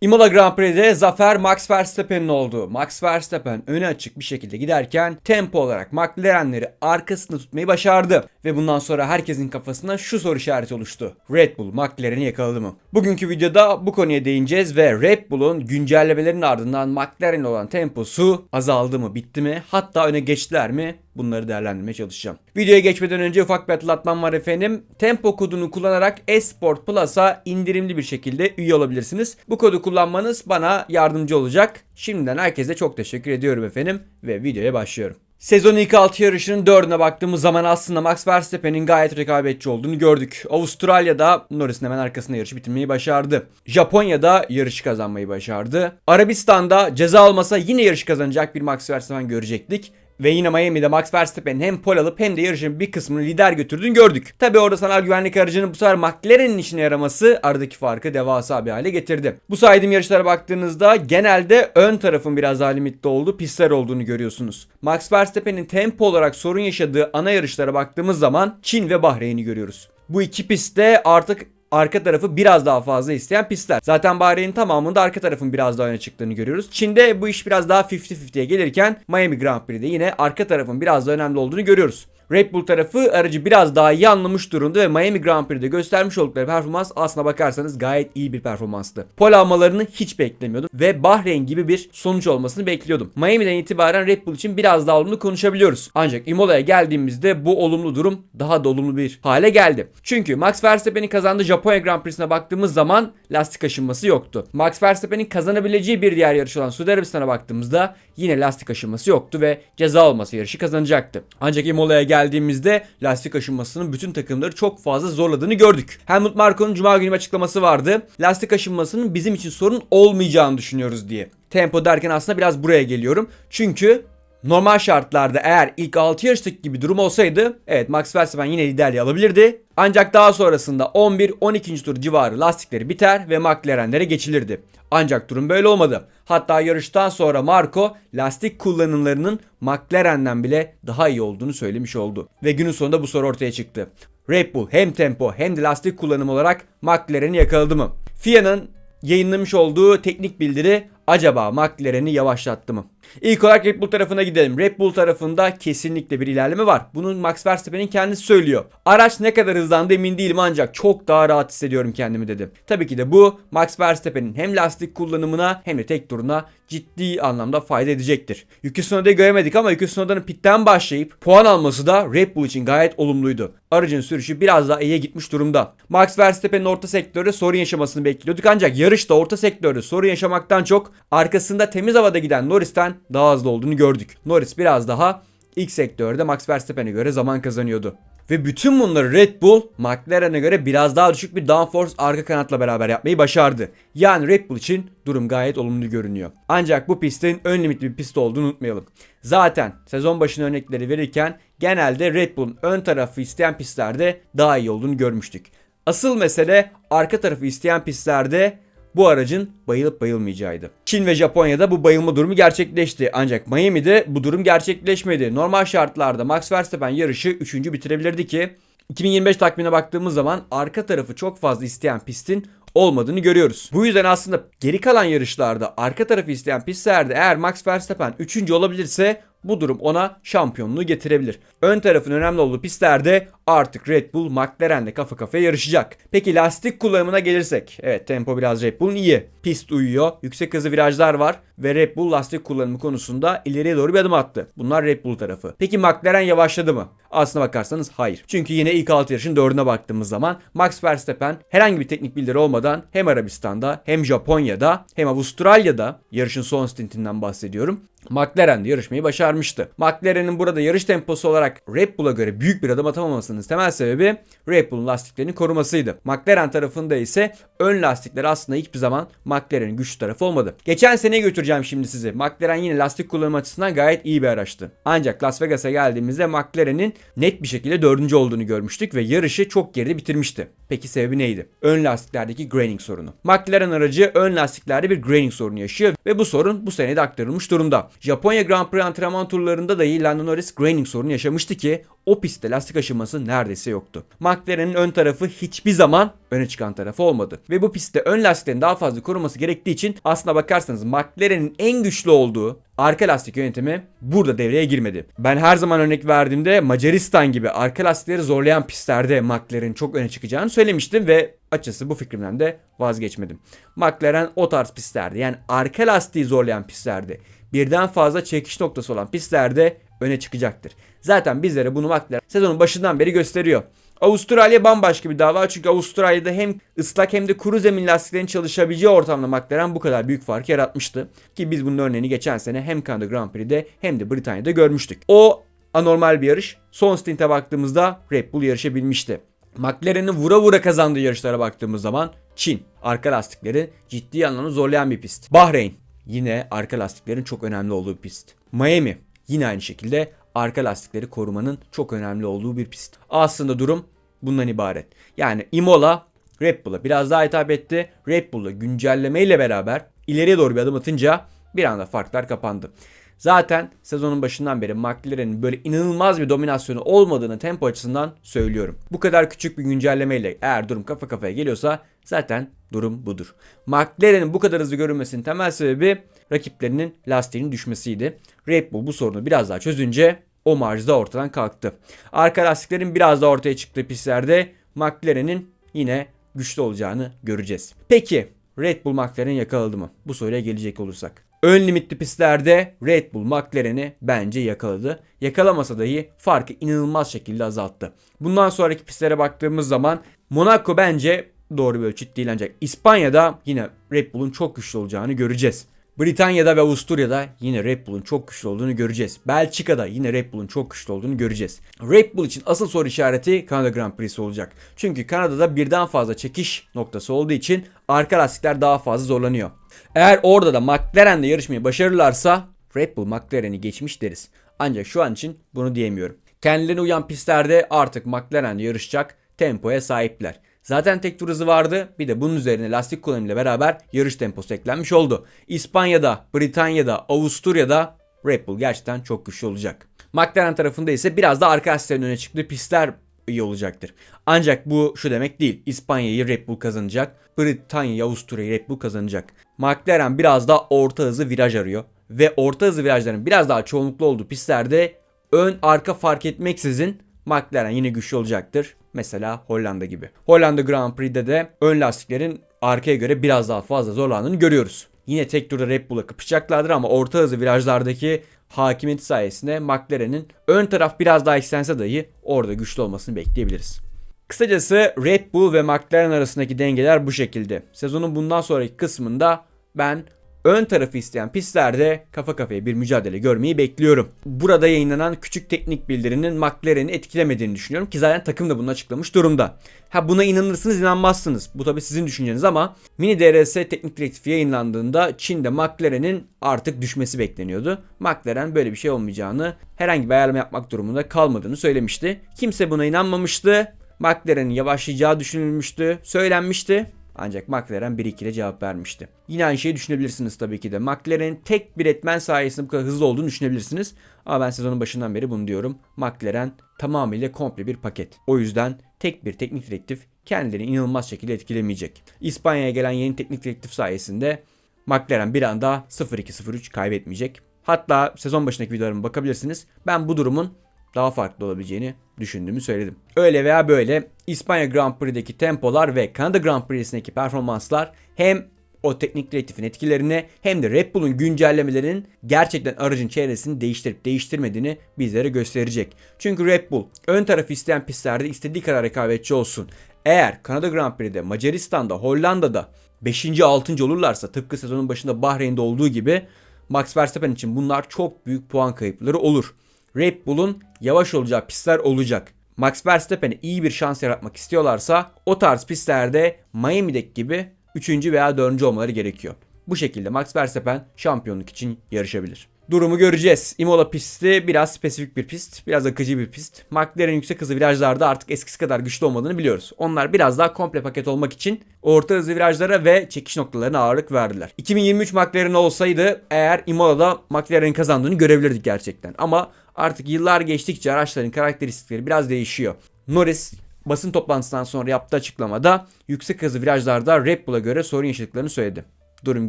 Imola Grand Prix'de zafer Max Verstappen'in oldu. Max Verstappen öne açık bir şekilde giderken tempo olarak McLaren'leri arkasında tutmayı başardı. Ve bundan sonra herkesin kafasına şu soru işareti oluştu. Red Bull McLaren'i yakaladı mı? Bugünkü videoda bu konuya değineceğiz ve Red Bull'un güncellemelerin ardından McLaren'le olan temposu azaldı mı, bitti mi? Hatta öne geçtiler mi? Bunları değerlendirmeye çalışacağım. Videoya geçmeden önce ufak bir hatırlatmam var efendim. Tempo kodunu kullanarak Esport Plus'a indirimli bir şekilde üye olabilirsiniz. Bu kodu kullanmanız bana yardımcı olacak. Şimdiden herkese çok teşekkür ediyorum efendim ve videoya başlıyorum. Sezon ilk 6 yarışının 4'üne baktığımız zaman aslında Max Verstappen'in gayet rekabetçi olduğunu gördük. Avustralya'da Norris'in hemen arkasında yarışı bitirmeyi başardı. Japonya'da yarışı kazanmayı başardı. Arabistan'da ceza almasa yine yarış kazanacak bir Max Verstappen görecektik. Ve yine Miami'de Max Verstappen'in hem pol alıp hem de yarışın bir kısmını lider götürdüğünü gördük. Tabi orada sanal güvenlik aracının bu sefer McLaren'in işine yaraması aradaki farkı devasa bir hale getirdi. Bu saydığım yarışlara baktığınızda genelde ön tarafın biraz daha limitli olduğu pistler olduğunu görüyorsunuz. Max Verstappen'in tempo olarak sorun yaşadığı ana yarışlara baktığımız zaman Çin ve Bahreyn'i görüyoruz. Bu iki pistte artık arka tarafı biraz daha fazla isteyen pistler. Zaten Bahreyn'in tamamında arka tarafın biraz daha öne çıktığını görüyoruz. Çin'de bu iş biraz daha 50-50'ye gelirken Miami Grand Prix'de yine arka tarafın biraz daha önemli olduğunu görüyoruz. Red Bull tarafı aracı biraz daha iyi anlamış durumda ve Miami Grand Prix'de göstermiş oldukları performans aslına bakarsanız gayet iyi bir performanstı. Pol almalarını hiç beklemiyordum ve Bahreyn gibi bir sonuç olmasını bekliyordum. Miami'den itibaren Red Bull için biraz daha olumlu konuşabiliyoruz. Ancak Imola'ya geldiğimizde bu olumlu durum daha da olumlu bir hale geldi. Çünkü Max Verstappen'in kazandığı Japonya Grand Prix'sine baktığımız zaman lastik aşınması yoktu. Max Verstappen'in kazanabileceği bir diğer yarış olan Suudi Arabistan'a baktığımızda yine lastik aşınması yoktu ve ceza olması yarışı kazanacaktı. Ancak Imola'ya geldiğimizde lastik aşınmasının bütün takımları çok fazla zorladığını gördük. Helmut Marko'nun cuma günü açıklaması vardı. Lastik aşınmasının bizim için sorun olmayacağını düşünüyoruz diye. Tempo derken aslında biraz buraya geliyorum. Çünkü Normal şartlarda eğer ilk 6 yarıştaki gibi durum olsaydı evet Max Verstappen yine liderliği alabilirdi. Ancak daha sonrasında 11-12. tur civarı lastikleri biter ve McLaren'lere geçilirdi. Ancak durum böyle olmadı. Hatta yarıştan sonra Marco lastik kullanımlarının McLaren'den bile daha iyi olduğunu söylemiş oldu. Ve günün sonunda bu soru ortaya çıktı. Red Bull hem tempo hem de lastik kullanımı olarak McLaren'i yakaladı mı? FIA'nın yayınlamış olduğu teknik bildiri acaba McLaren'i yavaşlattı mı? İlk olarak Red Bull tarafına gidelim. Red Bull tarafında kesinlikle bir ilerleme var. Bunu Max Verstappen'in kendisi söylüyor. Araç ne kadar hızlandı emin değilim ancak çok daha rahat hissediyorum kendimi dedi. Tabii ki de bu Max Verstappen'in hem lastik kullanımına hem de tek turuna ciddi anlamda fayda edecektir. Yuki Tsunoda'yı göremedik ama Yuki Tsunoda'nın pitten başlayıp puan alması da Red Bull için gayet olumluydu. Aracın sürüşü biraz daha iyiye gitmiş durumda. Max Verstappen'in orta sektörde sorun yaşamasını bekliyorduk ancak yarışta orta sektörde sorun yaşamaktan çok arkasında temiz havada giden Norris'ten daha hızlı olduğunu gördük. Norris biraz daha ilk sektörde Max Verstappen'e göre zaman kazanıyordu. Ve bütün bunları Red Bull McLaren'e göre biraz daha düşük bir downforce arka kanatla beraber yapmayı başardı. Yani Red Bull için durum gayet olumlu görünüyor. Ancak bu pistin ön limitli bir pist olduğunu unutmayalım. Zaten sezon başına örnekleri verirken genelde Red Bull'un ön tarafı isteyen pistlerde daha iyi olduğunu görmüştük. Asıl mesele arka tarafı isteyen pistlerde bu aracın bayılıp bayılmayacağıydı. Çin ve Japonya'da bu bayılma durumu gerçekleşti. Ancak Miami'de bu durum gerçekleşmedi. Normal şartlarda Max Verstappen yarışı 3. bitirebilirdi ki 2025 takvimine baktığımız zaman arka tarafı çok fazla isteyen pistin olmadığını görüyoruz. Bu yüzden aslında geri kalan yarışlarda arka tarafı isteyen pistlerde eğer Max Verstappen 3. olabilirse bu durum ona şampiyonluğu getirebilir. Ön tarafın önemli olduğu pistlerde artık Red Bull McLaren'le kafa kafaya yarışacak. Peki lastik kullanımına gelirsek. Evet tempo biraz Red Bull'un iyi. Pist uyuyor. Yüksek hızlı virajlar var. Ve Red Bull lastik kullanımı konusunda ileriye doğru bir adım attı. Bunlar Red Bull tarafı. Peki McLaren yavaşladı mı? Aslına bakarsanız hayır. Çünkü yine ilk 6 yarışın 4'üne baktığımız zaman Max Verstappen herhangi bir teknik bildiri olmadan hem Arabistan'da hem Japonya'da hem Avustralya'da yarışın son stintinden bahsediyorum. McLaren'de yarışmayı başarmıştı. McLaren'in burada yarış temposu olarak Red Bull'a göre büyük bir adım atamamasının temel sebebi Red Bull'un lastiklerini korumasıydı. McLaren tarafında ise ön lastikler aslında hiçbir zaman McLaren'in güçlü tarafı olmadı. Geçen seneye götüreceğim şimdi sizi. McLaren yine lastik kullanım açısından gayet iyi bir araçtı. Ancak Las Vegas'a geldiğimizde McLaren'in net bir şekilde dördüncü olduğunu görmüştük ve yarışı çok geride bitirmişti. Peki sebebi neydi? Ön lastiklerdeki graining sorunu. McLaren aracı ön lastiklerde bir graining sorunu yaşıyor ve bu sorun bu sene de aktarılmış durumda. Japonya Grand Prix antrenman turlarında dahi Lando Norris graining sorunu yaşamıştı ki o pistte lastik aşınması neredeyse yoktu. McLaren'in ön tarafı hiçbir zaman öne çıkan tarafı olmadı. Ve bu pistte ön lastiklerin daha fazla koruması gerektiği için aslına bakarsanız McLaren'in en güçlü olduğu arka lastik yönetimi burada devreye girmedi. Ben her zaman örnek verdiğimde Macaristan gibi arka lastikleri zorlayan pistlerde McLaren'in çok öne çıkacağını söylemiştim ve açısı bu fikrimden de vazgeçmedim. McLaren o tarz pistlerde yani arka lastiği zorlayan pistlerde birden fazla çekiş noktası olan pistlerde öne çıkacaktır. Zaten bizlere bunu McLaren sezonun başından beri gösteriyor. Avustralya bambaşka bir dava çünkü Avustralya'da hem ıslak hem de kuru zemin lastiklerin çalışabileceği ortamda McLaren bu kadar büyük fark yaratmıştı. Ki biz bunun örneğini geçen sene hem Kanada Grand Prix'de hem de Britanya'da görmüştük. O anormal bir yarış. Son stinte baktığımızda Red Bull yarışabilmişti. McLaren'in vura vura kazandığı yarışlara baktığımız zaman Çin arka lastikleri ciddi anlamda zorlayan bir pist. Bahreyn yine arka lastiklerin çok önemli olduğu pist. Miami yine aynı şekilde arka lastikleri korumanın çok önemli olduğu bir pist. Aslında durum bundan ibaret. Yani Imola Red Bull'a biraz daha hitap etti. Red Bull'la güncellemeyle beraber ileriye doğru bir adım atınca bir anda farklar kapandı. Zaten sezonun başından beri McLaren'in böyle inanılmaz bir dominasyonu olmadığını tempo açısından söylüyorum. Bu kadar küçük bir güncellemeyle eğer durum kafa kafaya geliyorsa zaten durum budur. McLaren'in bu kadar hızlı görünmesinin temel sebebi rakiplerinin lastiğinin düşmesiydi. Red Bull bu sorunu biraz daha çözünce o marj da ortadan kalktı. Arka lastiklerin biraz daha ortaya çıktığı pistlerde McLaren'in yine güçlü olacağını göreceğiz. Peki Red Bull McLaren yakaladı mı? Bu soruya gelecek olursak. Ön limitli pistlerde Red Bull McLaren'i bence yakaladı. Yakalamasa dahi farkı inanılmaz şekilde azalttı. Bundan sonraki pistlere baktığımız zaman Monaco bence doğru bir ölçüt değil ancak İspanya'da yine Red Bull'un çok güçlü olacağını göreceğiz. Britanya'da ve Avusturya'da yine Red Bull'un çok güçlü olduğunu göreceğiz. Belçika'da yine Red Bull'un çok güçlü olduğunu göreceğiz. Red Bull için asıl soru işareti Kanada Grand Prix'si olacak. Çünkü Kanada'da birden fazla çekiş noktası olduğu için arka lastikler daha fazla zorlanıyor. Eğer orada da McLaren'le yarışmayı başarırlarsa Red Bull McLaren'i geçmiş deriz. Ancak şu an için bunu diyemiyorum. Kendilerine uyan pistlerde artık McLaren'le yarışacak tempoya sahipler. Zaten tek tur hızı vardı. Bir de bunun üzerine lastik kullanımıyla beraber yarış temposu eklenmiş oldu. İspanya'da, Britanya'da, Avusturya'da Red Bull gerçekten çok güçlü olacak. McLaren tarafında ise biraz da arka lastiklerin öne çıktığı pistler iyi olacaktır. Ancak bu şu demek değil. İspanya'yı Red Bull kazanacak. Britanya'yı, Avusturya'yı Red Bull kazanacak. McLaren biraz daha orta hızı viraj arıyor. Ve orta hızı virajların biraz daha çoğunluklu olduğu pistlerde ön arka fark etmeksizin McLaren yine güçlü olacaktır. Mesela Hollanda gibi. Hollanda Grand Prix'de de ön lastiklerin arkaya göre biraz daha fazla zorlandığını görüyoruz. Yine tek turda Red Bull'a kapışacaklardır ama orta hızlı virajlardaki hakimiyeti sayesinde McLaren'in ön taraf biraz daha eksense dahi orada güçlü olmasını bekleyebiliriz. Kısacası Red Bull ve McLaren arasındaki dengeler bu şekilde. Sezonun bundan sonraki kısmında ben ön tarafı isteyen pistlerde kafa kafaya bir mücadele görmeyi bekliyorum. Burada yayınlanan küçük teknik bildirinin McLaren'i etkilemediğini düşünüyorum ki zaten takım da bunu açıklamış durumda. Ha buna inanırsınız inanmazsınız. Bu tabi sizin düşünceniz ama Mini DRS teknik direktif yayınlandığında Çin'de McLaren'in artık düşmesi bekleniyordu. McLaren böyle bir şey olmayacağını, herhangi bir ayarlama yapmak durumunda kalmadığını söylemişti. Kimse buna inanmamıştı. McLaren'in yavaşlayacağı düşünülmüştü, söylenmişti. Ancak McLaren 1-2 ile cevap vermişti. Yine aynı şeyi düşünebilirsiniz tabii ki de. McLaren'in tek bir etmen sayesinde bu kadar hızlı olduğunu düşünebilirsiniz. Ama ben sezonun başından beri bunu diyorum. McLaren tamamıyla komple bir paket. O yüzden tek bir teknik direktif kendilerini inanılmaz şekilde etkilemeyecek. İspanya'ya gelen yeni teknik direktif sayesinde McLaren bir anda 0-2-0-3 kaybetmeyecek. Hatta sezon başındaki videolarıma bakabilirsiniz. Ben bu durumun daha farklı olabileceğini düşündüğümü söyledim. Öyle veya böyle İspanya Grand Prix'deki tempolar ve Kanada Grand Prix'sindeki performanslar hem o teknik direktifin etkilerini hem de Red Bull'un güncellemelerinin gerçekten aracın çevresini değiştirip değiştirmediğini bizlere gösterecek. Çünkü Red Bull ön tarafı isteyen pistlerde istediği kadar rekabetçi olsun. Eğer Kanada Grand Prix'de, Macaristan'da, Hollanda'da 5. 6. olurlarsa tıpkı sezonun başında Bahreyn'de olduğu gibi Max Verstappen için bunlar çok büyük puan kayıpları olur. Red Bull'un yavaş olacağı pistler olacak. Max Verstappen'e iyi bir şans yaratmak istiyorlarsa o tarz pistlerde Miami'deki gibi 3. veya 4. olmaları gerekiyor. Bu şekilde Max Verstappen şampiyonluk için yarışabilir. Durumu göreceğiz. Imola pisti biraz spesifik bir pist, biraz akıcı bir pist. McLaren yüksek hızlı virajlarda artık eskisi kadar güçlü olmadığını biliyoruz. Onlar biraz daha komple paket olmak için orta hızlı virajlara ve çekiş noktalarına ağırlık verdiler. 2023 McLaren olsaydı eğer Imola'da McLaren'in kazandığını görebilirdik gerçekten. Ama artık yıllar geçtikçe araçların karakteristikleri biraz değişiyor. Norris basın toplantısından sonra yaptığı açıklamada yüksek hızlı virajlarda Red Bull'a göre sorun yaşadıklarını söyledi. Durum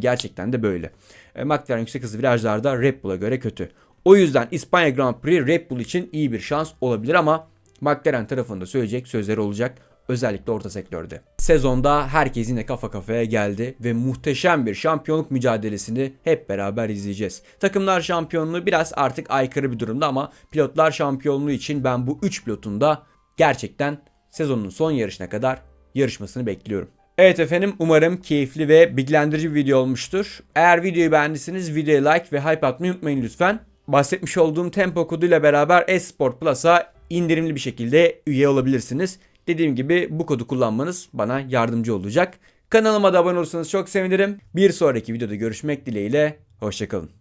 gerçekten de böyle. E, McLaren yüksek hızlı virajlarda Red Bull'a göre kötü. O yüzden İspanya Grand Prix Red Bull için iyi bir şans olabilir ama McLaren tarafında söyleyecek sözleri olacak. Özellikle orta sektörde. Sezonda herkes yine kafa kafaya geldi ve muhteşem bir şampiyonluk mücadelesini hep beraber izleyeceğiz. Takımlar şampiyonluğu biraz artık aykırı bir durumda ama pilotlar şampiyonluğu için ben bu 3 pilotun da gerçekten sezonun son yarışına kadar yarışmasını bekliyorum. Evet efendim umarım keyifli ve bilgilendirici bir video olmuştur. Eğer videoyu beğendiyseniz videoya like ve hype atmayı unutmayın lütfen. Bahsetmiş olduğum tempo koduyla beraber Esport Plus'a indirimli bir şekilde üye olabilirsiniz. Dediğim gibi bu kodu kullanmanız bana yardımcı olacak. Kanalıma da abone olursanız çok sevinirim. Bir sonraki videoda görüşmek dileğiyle. Hoşçakalın.